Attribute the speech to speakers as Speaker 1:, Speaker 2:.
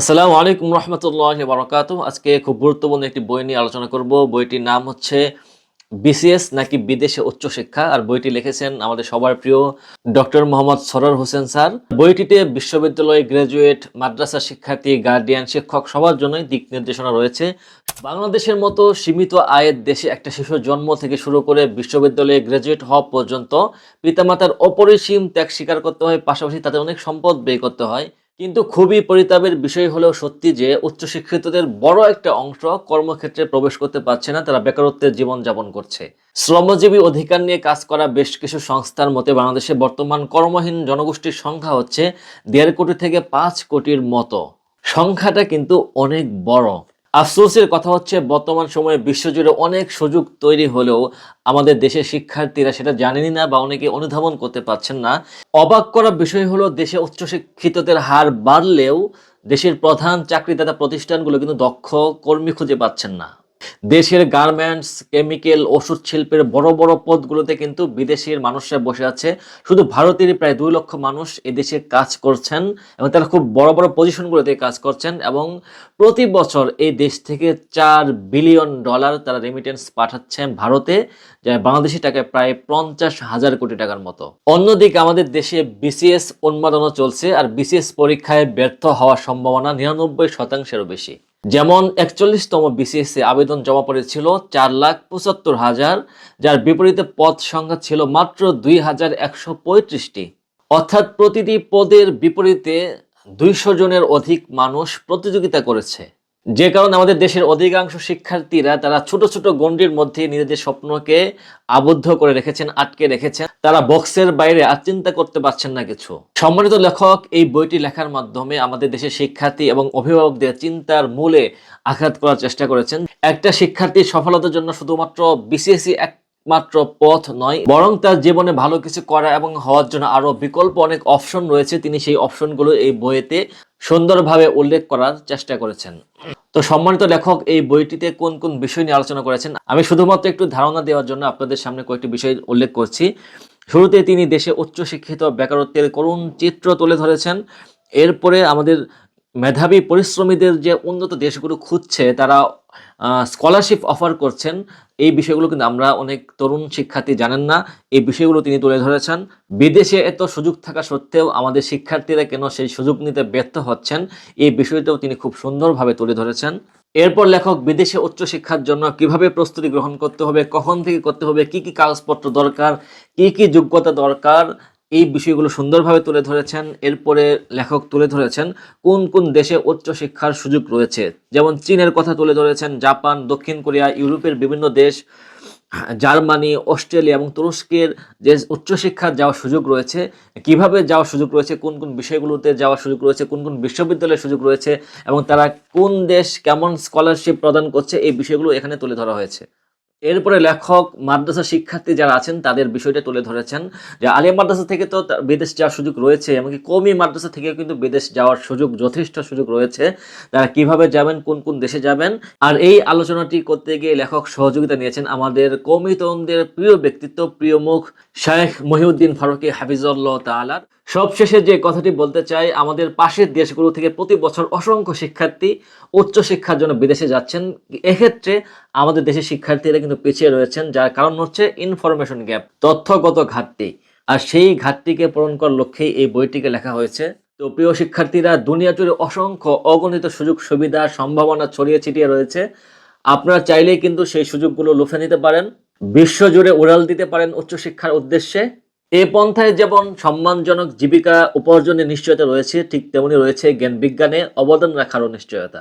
Speaker 1: আসসালামু আলাইকুম রহমতুল্লাহ বারকাত আজকে খুব গুরুত্বপূর্ণ একটি বই নিয়ে আলোচনা করব। বইটির নাম হচ্ছে বিসিএস নাকি বিদেশে উচ্চশিক্ষা আর বইটি লিখেছেন আমাদের সবার প্রিয় ডক্টর মোহাম্মদ সরর হোসেন স্যার। বইটিতে বিশ্ববিদ্যালয় গ্রাজুয়েট, মাদ্রাসা শিক্ষার্থী, গার্ডিয়ান, শিক্ষক সবার জন্যই দিক নির্দেশনা রয়েছে। বাংলাদেশের মতো সীমিত আয়ের দেশে একটা শিশুর জন্ম থেকে শুরু করে বিশ্ববিদ্যালয়ে গ্রাজুয়েট হওয়া পর্যন্ত পিতামাতার অপরিসীম ত্যাগ স্বীকার করতে হয়। পাশাপাশি তাদের অনেক সম্পদ ব্যয় করতে হয়। কিন্তু খুবই পরিতাপের বিষয় হলেও সত্যি যে উচ্চশিক্ষিতদের বড় একটা অংশ কর্মক্ষেত্রে প্রবেশ করতে পারছে না, তারা বেকারত্বের জীবন যাপন করছে। শ্রমজীবী অধিকার নিয়ে কাজ করা বেশ কিছু সংস্থার মতে বাংলাদেশে বর্তমান কর্মহীন জনগোষ্ঠীর সংখ্যা হচ্ছে দেড় কোটি থেকে পাঁচ কোটির মতো। সংখ্যাটা কিন্তু অনেক বড়। আফসোসের কথা হচ্ছে, বর্তমান সময়ে বিশ্বজুড়ে অনেক সুযোগ তৈরি হলেও আমাদের দেশের শিক্ষার্থীরা সেটা জানেনি না বা অনেকে অনুধাবন করতে পারছেন না। অবাক করা বিষয় হলো, দেশে উচ্চশিক্ষিতদের হার বাড়লেও দেশের প্রধান চাকরিদাতা প্রতিষ্ঠানগুলো কিন্তু দক্ষ কর্মী খুঁজে পাচ্ছেন না। দেশের গার্মেন্টস, কেমিক্যাল, ওষুধ শিল্পের বড় বড় পদগুলোতে কিন্তু বিদেশের মানুষরা বসে আছে। শুধু ভারতের প্রায় দুই লক্ষ মানুষ এদেশে কাজ করছেন এবং তারা খুব বড় বড় পজিশনগুলোতে কাজ করছেন এবং প্রতি বছর এই দেশ থেকে চার বিলিয়ন ডলার তারা রেমিটেন্স পাঠাচ্ছেন ভারতে, যা বাংলাদেশি টাকায় প্রায় পঞ্চাশ হাজার কোটি টাকার মতো। অন্যদিকে আমাদের দেশে বিসিএস উন্মাদনা চলছে আর বিসিএস পরীক্ষায় ব্যর্থ হওয়ার সম্ভাবনা নিরানব্বই শতাংশেরও বেশি। যেমন একচল্লিশতম বিসিএসে এ আবেদন জমা পড়েছিল চার লাখ পঁচাত্তর হাজার, যার বিপরীতে পদ সংখ্যা ছিল মাত্র দুই হাজার একশো পঁয়ত্রিশটি। অর্থাৎ প্রতিটি পদের বিপরীতে দুইশো জনের অধিক মানুষ প্রতিযোগিতা করেছে। যে কারণে আমাদের দেশের অধিকাংশ শিক্ষার্থীরা তারা ছোট ছোট গণ্ডির মধ্যে নিজেদের স্বপ্নকে আবদ্ধ করে রেখেছেন, আটকে রেখেছেন। তারা বক্সের বাইরে আর চিন্তা করতে পারছেন না কিছু। সম্মানিত লেখক, এই বইটি লেখার মাধ্যমে আমাদের দেশের শিক্ষার্থী এবং অভিভাবকদের চিন্তার মূলে আঘাত করার চেষ্টা করেছেন। একটা শিক্ষার্থীর সফলতার জন্য শুধুমাত্র বিসিএসসি এক মাত্র পথ নয়, বরং তার জীবনে ভালো কিছু করা এবং হওয়ার জন্য আরও বিকল্প অনেক অপশন রয়েছে। তিনি সেই অপশনগুলো এই বইয়েতে সুন্দরভাবে উল্লেখ করার চেষ্টা করেছেন। তো সম্মানিত লেখক, এই বইটিতে কোন কোন বিষয় নিয়ে আলোচনা করেছেন? আমি শুধুমাত্র একটু ধারণা দেওয়ার জন্য আপনাদের সামনে কয়েকটি বিষয় উল্লেখ করছি। শুরুতে তিনি দেশে উচ্চশিক্ষিত বেকারত্বের করুণ চিত্র তুলে ধরেছেন। এরপরে আমাদের মেধাবী পরিশ্রমীদের যে উন্নত দেশগুলো খুঁজছে, তারা স্কলারশিপ অফার করছেন। এই বিষয়গুলো কিন্তু আমরা অনেক তরুণ শিক্ষার্থী জানেন না। এই বিষয়গুলো তিনি তুলে ধরেছেন। বিদেশে এত সুযোগ থাকা সত্ত্বেও আমাদের শিক্ষার্থীরা কেন সেই সুযোগ নিতে ব্যর্থ হচ্ছেন, এই বিষয়টাও তিনি খুব সুন্দরভাবে তুলে ধরেছেন। এরপর লেখক, বিদেশে উচ্চশিক্ষার জন্য কীভাবে প্রস্তুতি গ্রহণ করতে হবে, কখন থেকে করতে হবে, কি কি কাগজপত্র দরকার, কি কি যোগ্যতা দরকার এই বিষয়গুলো সুন্দরভাবে তুলে ধরেছেন, এরপরে লেখক তুলে ধরেছেন কোন কোন দেশে উচ্চশিক্ষার সুযোগ রয়েছে। যেমন চীনের কথা তুলে ধরেছেন, জাপান, দক্ষিণ কোরিয়া, ইউরোপের বিভিন্ন দেশ, জার্মানি, অস্ট্রেলিয়া এবং তুরস্কের যে উচ্চশিক্ষার যাওয়ার সুযোগ রয়েছে, কীভাবে যাওয়ার সুযোগ রয়েছে, কোন কোন বিষয়গুলোতে যাওয়ার সুযোগ রয়েছে, কোন কোন বিশ্ববিদ্যালয়ের সুযোগ রয়েছে এবং তারা কোন দেশ কেমন স্কলারশিপ প্রদান করছে, এই বিষয়গুলো এখানে তুলে ধরা হয়েছে। এরপরে লেখক, মাদ্রাসা শিক্ষার্থী যারা আছেন, তাদের বিষয়টা তুলে ধরেছেন যে আলিয়া মাদ্রাসা থেকে তো বিদেশ যাওয়ার সুযোগ রয়েছে, এমনকি কমি মাদ্রাসা থেকেও কিন্তু বিদেশ যাওয়ার সুযোগ, যথেষ্ট সুযোগ রয়েছে। তারা কীভাবে যাবেন, কোন কোন দেশে যাবেন? আর এই আলোচনাটি করতে গিয়ে লেখক সহযোগিতা নিয়েছেন আমাদের কমি তরুণদের প্রিয় ব্যক্তিত্ব, প্রিয় মুখ, শায়েখ মহিউদ্দিন ফারুকি হাফিজুল্লাহ তালার সবশেষে যে কথাটি বলতে চাই, আমাদের পাশের দেশগুলো থেকে প্রতি বছর অসংখ্য শিক্ষার্থী উচ্চশিক্ষার জন্য বিদেশে যাচ্ছেন। এক্ষেত্রে আমাদের দেশের শিক্ষার্থীরা কিন্তু পিছিয়ে রয়েছেন, যার কারণ হচ্ছে ইনফরমেশন গ্যাপ তথ্যগত ঘাটতি। আর সেই ঘাটতিকে পূরণ করার লক্ষ্যেই এই বইটিকে লেখা হয়েছে। তো প্রিয় শিক্ষার্থীরা, দুনিয়া জুড়ে অসংখ্য অগণিত সুযোগ, সুবিধা, সম্ভাবনা ছড়িয়ে ছিটিয়ে রয়েছে। আপনারা চাইলেই কিন্তু সেই সুযোগগুলো লুফে নিতে পারেন। বিশ্বজুড়ে উড়াল দিতে পারেন উচ্চশিক্ষার উদ্দেশ্যে। এ পন্থায় যেমন সম্মানজনক জীবিকা উপার্জনের নিশ্চয়তা রয়েছে, ঠিক তেমনি রয়েছে জ্ঞান বিজ্ঞানে অবদান রাখারও নিশ্চয়তা।